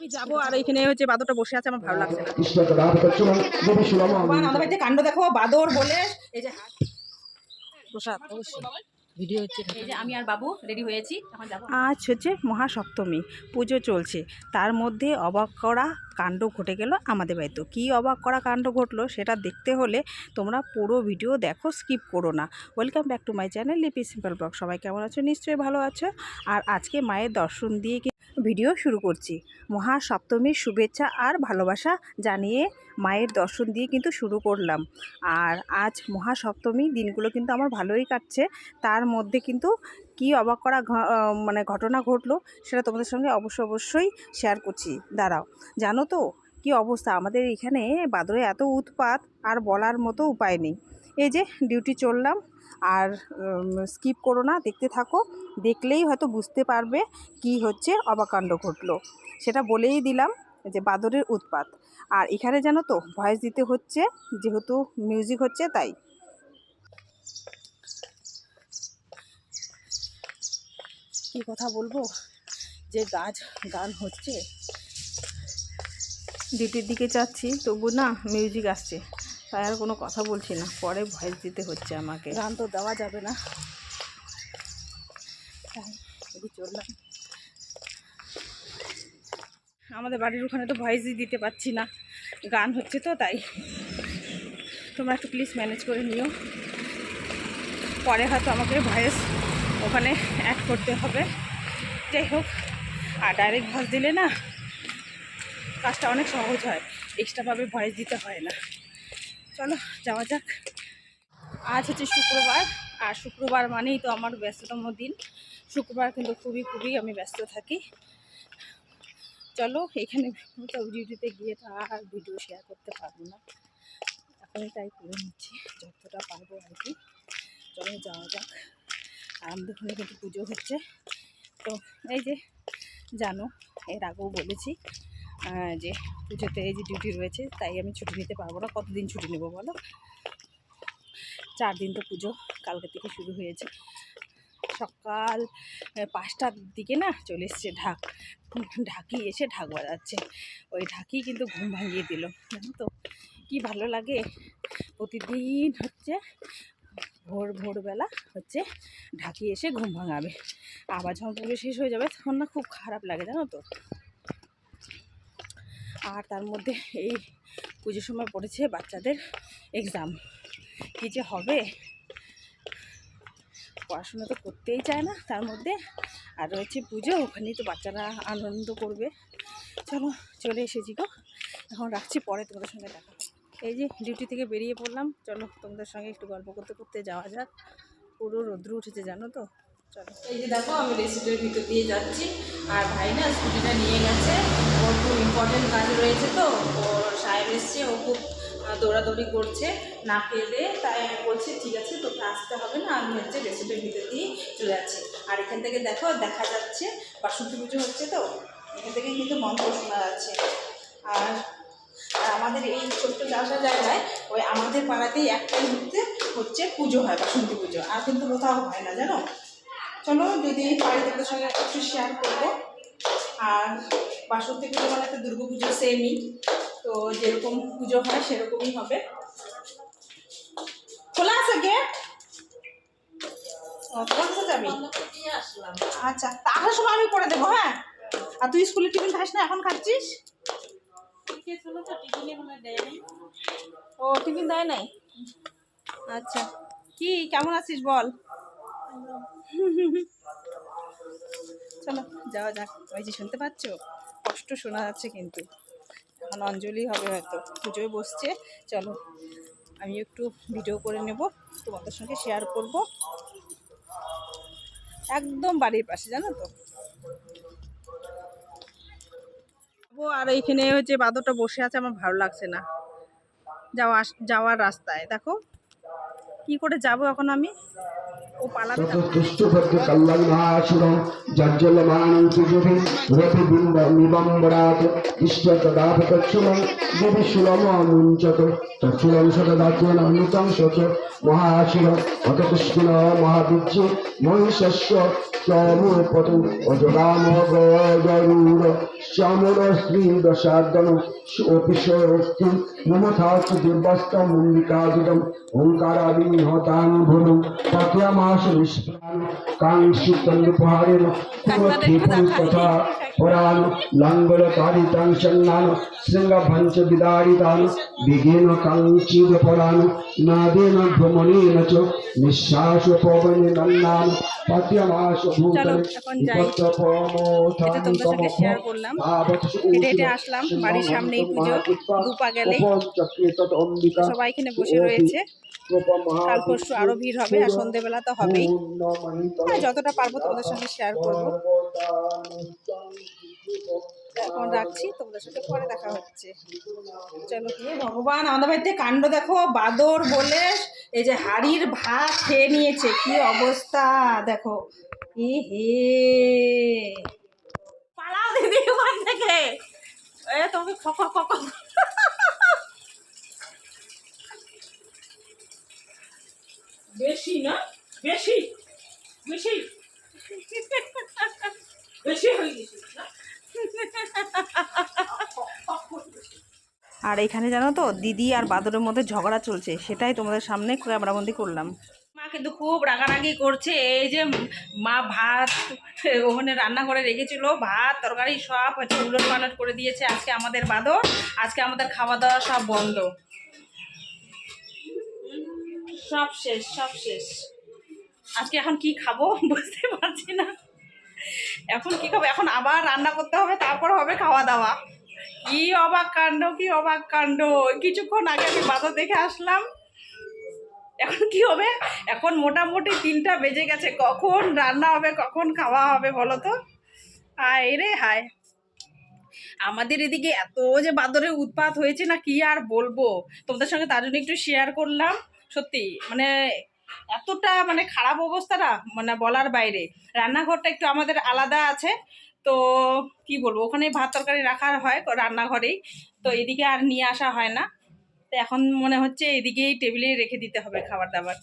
আমি যাব আর এখানে হচ্ছে বাদরটা বসে আছে আমার ভালো লাগছে না। কৃষ্ণকে রাধা করছিলাম দেবী সুরামা ভগবান আমাদের বাড়িতে কাণ্ড দেখো বাদর বলে এই যে প্রসাদ অবশ্যই। ভিডিও হচ্ছে এই যে আমি আর বাবু রেডি হয়েছি আজ হচ্ছে মহাসপ্তমী পুজো চলছে। তার মধ্যে অবাক করা কাণ্ড ঘটে গেল আমাদের বাড়িতে। কী অবাক করা কাণ্ড ঘটলো সেটা দেখতে হলে তোমরা পুরো ভিডিও দেখো স্কিপ করো না। Welcome back to my channel Lipi simple blog সবাই কেমন আছো? নিশ্চয়ই ভালো আছো। আর আজকে মায়ের দর্শন দিয়ে ভিডিও শুরু করছি। মহাসপ্তমীর শুভেচ্ছা আর ভালোবাসা জানিয়ে মায়ের দর্শন দিয়ে কিন্তু শুরু করলাম। আর আজ মহাসপ্তমী দিনগুলো কিন্তু আমার ভালোই কাটছে। তার মধ্যে কিন্তু কি অবাক করা মানে ঘটনা ঘটলো সেটা তোমাদের সঙ্গে অবশ্য অবশ্যই শেয়ার করছি। দাঁড়াও, জানো তো কি অবস্থা? আমাদের এখানে বাদরে এত উৎপাত আর বলার মতো উপায় নেই। এই যে ডিউটি চললাম আর স্কিপ করো না, দেখতে থাকো। দেখলেই হয়তো বুঝতে পারবে কি হচ্ছে অবাকাণ্ড ঘটলো। সেটা বলেই দিলাম যে বাদরের উৎপাত। আর এখানে জানো তো, ভয়েস দিতে হচ্ছে, যেহেতু মিউজিক হচ্ছে, তাই। কি কথা বলব? যে গাছ, গান হচ্ছে। ডিউটির দিকে যাচ্ছি, তবু না মিউজিক আসছে। তাই আর কোনো কথা বলছি না। পরে ভয়েস দিতে হচ্ছে আমাকে। গান তো দেওয়া যাবে না। চললাম। আমাদের বাড়ির ওখানে তো ভয়েসই দিতে পারছি না। গান হচ্ছে তো, তাই। তোমরা একটু প্লিজ ম্যানেজ করে নিও। পরে হয়তো আমাকে ভয়েস ওখানে অ্যাড করতে হবে। যাই হোক, আর ডাইরেক্ট ভয়েস দিলে না, কাজটা অনেক সহজ হয়। এক্সট্রাভাবে ভয়েস দিতে হয় না। চলো, যাওয়া যাক। আজ হচ্ছে শুক্রবার, আর শুক্রবার মানেই তো আমার ব্যস্ততম দিন। শুক্রবার কিন্তু খুবই খুবই আমি ব্যস্ত থাকি। চলো, এখানে ডিউটিতে গিয়ে তো আর ভিডিও শেয়ার করতে পারব না। এখন তাই করে নিচ্ছি, যতটা পারব আর কি। চলো, যাওয়া যাক। আর আমাদের ওখানে কিন্তু পুজো হচ্ছে। তো, এই যে, জানো, এর আগেও বলেছি যে পুজোতে এই যে ডিউটি রয়েছে, তাই আমি ছুটি নিতে পারব না। কতদিন ছুটি নেব বলো? চার দিন তো পুজো কালকে থেকে শুরু হয়েছে। সকাল পাঁচটার দিকে না চলে এসছে ঢাক। ঢাকি এসে ঢাক বাজাচ্ছে। ওই ঢাকি কিন্তু ঘুম ভাঙিয়ে দিল, জানো তো? কি ভালো লাগে? প্রতিদিন হচ্ছে ভোর, ভোরবেলা হচ্ছে ঢাকি এসে ঘুম ভাঙাবে। আবার যখন পুজো শেষ হয়ে যাবে, তখন না খুব খারাপ লাগে, জানো তো? আর তার মধ্যে এই পুজোর সময় পড়েছে বাচ্চাদের এক্সাম কী যে হবে? পড়াশোনা তো করতেই চায় না তার মধ্যে। আর রয়েছে পুজো, ওখানেই তো বাচ্চারা আনন্দ করবে। চলো, চলে এসেছি গো। এখন রাখছি, পরে তোমাদের সঙ্গে দেখা। এই যে ডিউটি থেকে বেরিয়ে পড়লাম। চলো তোমাদের সঙ্গে একটু গল্প করতে করতে যাওয়া যাক। পুরো রোদ্রু উঠেছে, জানো তো? চলো। এই যে দেখো, আমি রেস্টুরেন্টের ভিতর দিয়ে যাচ্ছি। আর ভাই না স্কুটিটা নিয়ে গেছে। ওর খুব ইম্পর্টেন্ট কাজ রয়েছে তো। ওর সাহেব এসছে, ও খুব দৌড়াদৌড়ি করছে না পেলে তাই আমি বলছি, ঠিক আছে, তোকে আসতে হবে না। আমি হচ্ছে রেস্টুরেন্টের ভিতর দিয়ে চলে যাচ্ছি। আর এখান থেকে দেখো, দেখা যাচ্ছে, বাসন্তী পুজো হচ্ছে তো। এখান থেকে কিন্তু মন্ত্র শোনা যাচ্ছে। আর আমাদের এই ছোট্ট চাষা জায়গায়, ওই আমাদের পাড়াতেই একটাই হচ্ছে হচ্ছে পুজো হয় বাসন্তী পুজো। আর কিন্তু কোথাও হয় না, জানো? চলো, যদি পারি তোমাদের সঙ্গে একটু শেয়ার করব। আর বাসন্তী পুজো মানে তো দুর্গা পুজো সেমই তো যেরকম পুজো হয়, সেরকমই হবে। খোলা আছে গেট যাবি? আচ্ছা তা আসার সময় আমি করে দেবো হ্যাঁ? আর তুই স্কুলে টিফিন খাস না, এখন খাচ্ছিস? ও, টিফিন দেয় নাই? আচ্ছা। কি, কেমন আছিস বল? চলো, যাওয়া যাক। ওই যে শুনতে পাচ্ছ? কষ্ট শোনা যাচ্ছে কিন্তু। এখন অঞ্জলি হবে হয়তো। পুজোয় বসছে। চলো, আমি একটু ভিডিও করে নেব। তোমাদের সঙ্গে শেয়ার করব। একদম বাড়ির পাশে, জানো তো? আর এইখানে হচ্ছে বাদরটা বসে আছে, আমার ভালো লাগছে না। যাওয়া যাওয়ার রাস্তায়। দেখো, কি করে যাব এখন আমি? ও পালাবে না চতুষ্টুভদ্র কল্যাণাশুরম জজ্জলমানং সুজুভি রতি বিম্ব নিবম্বরাত ইষ্টতদাপতচ্ছুরম দিবি সুলম মুঞ্চত তচ্ছুরম শতদাচেন অমৃতং শচ মহাশুরম অতপুষ্কিন মহাবীর্য মহিষস্য চমুপতু অজগাম গরুর শ্যামর শ্রী দশার্দন অপিশস্তি আসলাম বাড়ির সামনেই পুজো দুপা গেলে। সবাই এখানে বসে রয়েছে। কাল পরশু আরও ভিড় হবে আর সন্ধেবেলা তো হবেই হ্যাঁ, যতটা পারব তোমাদের সঙ্গে শেয়ার করব। এখন রাখছি তোমাদের সাথে পরে দেখা হচ্ছে। চলো। ভগবান আমাদের বাড়িতে কাণ্ড দেখো বাদর বলে এই যে হাড়ির ভাত খেয়ে নিয়েছে কি অবস্থা? দেখো। এ হে। পালাও দিদি ওখান থেকে। এ তোমাকে খক খক। বেশি না? বেশি বেশি। বেশি হয়ে গেছে। আর এখানে জানো তো দিদি আর বাদরের মধ্যে ঝগড়া চলছে সেটাই তোমাদের সামনে ক্যামেরাবন্দি করলাম। মা কিন্তু খুব রাগারাগি করছে এই যে মা ভাত ওখানে রান্না করে রেখেছিল ভাত তরকারি সব হচ্ছে উলট পালট করে দিয়েছে আজকে আমাদের বাদর আজকে আমাদের খাওয়া দাওয়া সব বন্ধ। সব শেষ সব শেষ। আজকে এখন কি খাব? বুঝতে পারছি না। এখন কি খাব? এখন আবার রান্না করতে হবে, তারপর হবে খাওয়া দাওয়া। কি অবাক কাণ্ড, কি অবাক কাণ্ড। কিছুক্ষণ আগে আমি বাজার দেখে আসলাম। এখন কি হবে? এখন মোটামুটি তিনটা বেজে গেছে। কখন রান্না হবে, কখন খাওয়া হবে বলো তো? হায় রে হায়। আমাদের এদিকে এত যে বাদরের উৎপাত হয়েছে না, কি আর বলব? তোমাদের সঙ্গে তার জন্য একটু শেয়ার করলাম। সত্যি মানে এতটা মানে খারাপ অবস্থাটা মানে বলার বাইরে। রান্নাঘরটা একটু আমাদের আলাদা আছে, তো কি বলব, ওখানে ভাত তরকারি রাখা হয় রান্নাঘরেই, তো এদিকে আর নিয়ে আসা হয় না। তো এখন মনে হচ্ছে এদিকেই টেবিলেই রেখে দিতে হবে খাবার দাবার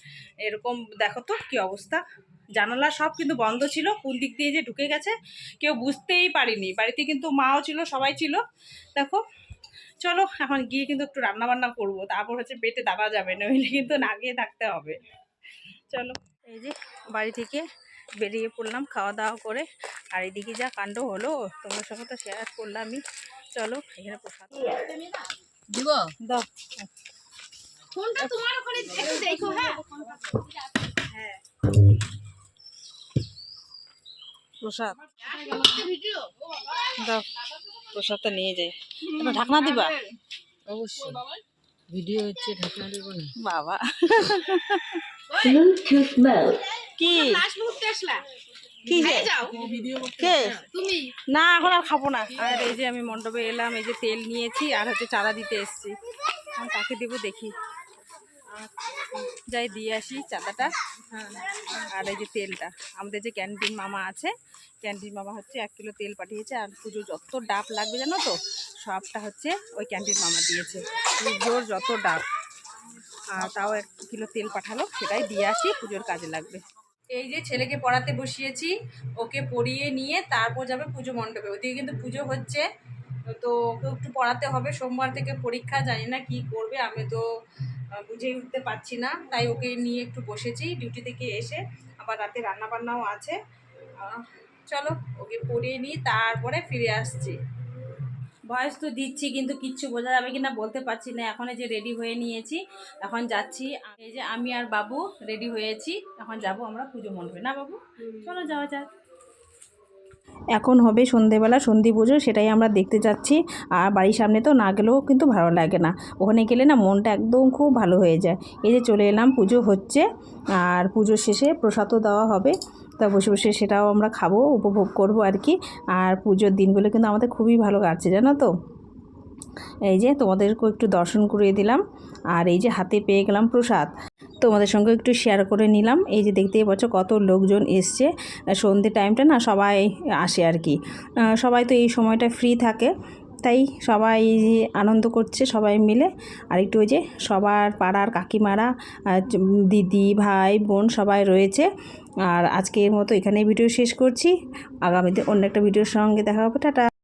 এরকম দেখো তো কী অবস্থা। জানালা সব কিন্তু বন্ধ ছিল, কোন দিক দিয়ে যে ঢুকে গেছে কেউ বুঝতেই পারিনি। বাড়িতে কিন্তু মাও ছিল, সবাই ছিল। দেখো, চলো এখন গিয়ে কিন্তু একটু রান্না বান্না করব, তারপর হচ্ছে পেটে দাঁড়া যাবে, নইলে কিন্তু না গিয়ে থাকতে হবে। চলো এই যে বাড়ি থেকে বেরিয়ে পড়লাম খাওয়া দাওয়া করে। আর এদিকে যা কাণ্ড হলো তোমার সঙ্গে তো শেয়ার করলামই। চলো এখানে প্রসাদ। দিব? দাও। ফোনটা তোমার ওখানে দেখো হ্যাঁ? হ্যাঁ। প্রসাদ। দাও। প্রসাদটা নিয়ে যাই। তুমি ঢাকনা দিবা? অবশ্যই। ভিডিও হচ্ছে ঢাকনা দেব না। বাবা। Mode. কি? লাস্ট মুহূর্তে আসলা? কি কে? তুমি? না এখন আর খাব না। আর এই যে আমি মণ্ডপে এলাম এই যে তেল নিয়েছি আর হচ্ছে চারা দিতে এসেছি। আমি কাকে দেবো দেখি। যাই দিয়ে আসি চাঁদাটা আর এই যে তেলটা। আমাদের যে ক্যান্টিন মামা আছে ক্যান্টিন মামা হচ্ছে এক কিলো তেল পাঠিয়েছে আর পুজো যত ডাব লাগবে জানো তো সবটা হচ্ছে ওই ক্যান্টিন মামা দিয়েছে। পুজোর যত ডাব। তাও এক কিলো তেল পাঠালো, সেটাই দিয়ে আসি, পুজোর কাজে লাগবে। এই যে ছেলেকে পড়াতে বসিয়েছি, ওকে পড়িয়ে নিয়ে তারপর যাবে পুজো মণ্ডপে। ওদিকে কিন্তু পুজো হচ্ছে, তো ওকে একটু পড়াতে হবে। সোমবার থেকে পরীক্ষা, জানি না কি করবে, আমি তো বুঝেই উঠতে পারছি না। তাই ওকে নিয়ে একটু বসেছি ডিউটি থেকে এসে আবার রাতে রান্না বান্নাও আছে চলো, ওকে পড়িয়ে নিই তারপরে ফিরে আসছি। ভয়েস তো দিচ্ছি কিন্তু কিচ্ছু বোঝা যাবে কিনা বলতে পারছি না। এখন এই যে রেডি হয়ে নিয়েছি এখন যাচ্ছি। এই যে আমি আর বাবু রেডি হয়েছি এখন যাব আমরা পুজো মণ্ডপে। না বাবু? চলো যাওয়া যাক। এখন হবে সন্ধেবেলা সন্ধি পুজো সেটাই আমরা দেখতে যাচ্ছি। আর বাড়ির সামনে তো না গেলেও কিন্তু ভালো লাগে না। ওখানে গেলে না মনটা একদম খুব ভালো হয়ে যায়। এই যে চলে এলাম পুজো হচ্ছে। আর পুজোর শেষে প্রসাদও দেওয়া হবে। তা বসে বসে সেটাও আমরা খাব, উপভোগ করব আর কি। আর পুজোর দিনগুলো কিন্তু আমাদের খুবই ভালো কাটছে, জানো তো? এই যে তোমাদেরকেও একটু দর্শন করিয়ে দিলাম। আর এই যে হাতে পেয়ে গেলাম প্রসাদ। তোমাদের সঙ্গে একটু শেয়ার করে নিলাম। এই যে দেখতেই পাচ্ছ কত লোকজন এসছে। সন্ধ্যে টাইমটা না সবাই আসে আর কি। সবাই তো এই সময়টা ফ্রি থাকে। তাই সবাই আনন্দ করছে সবাই মিলে। আর একটু ওই যে সবার পাড়ার কাকিমারা দিদি, ভাই, বোন সবাই রয়েছে। আর আজকের মতো এখানেই ভিডিও শেষ করছি। আগামীতে অন্য একটা ভিডিওর সঙ্গে দেখা হবে। টাটা।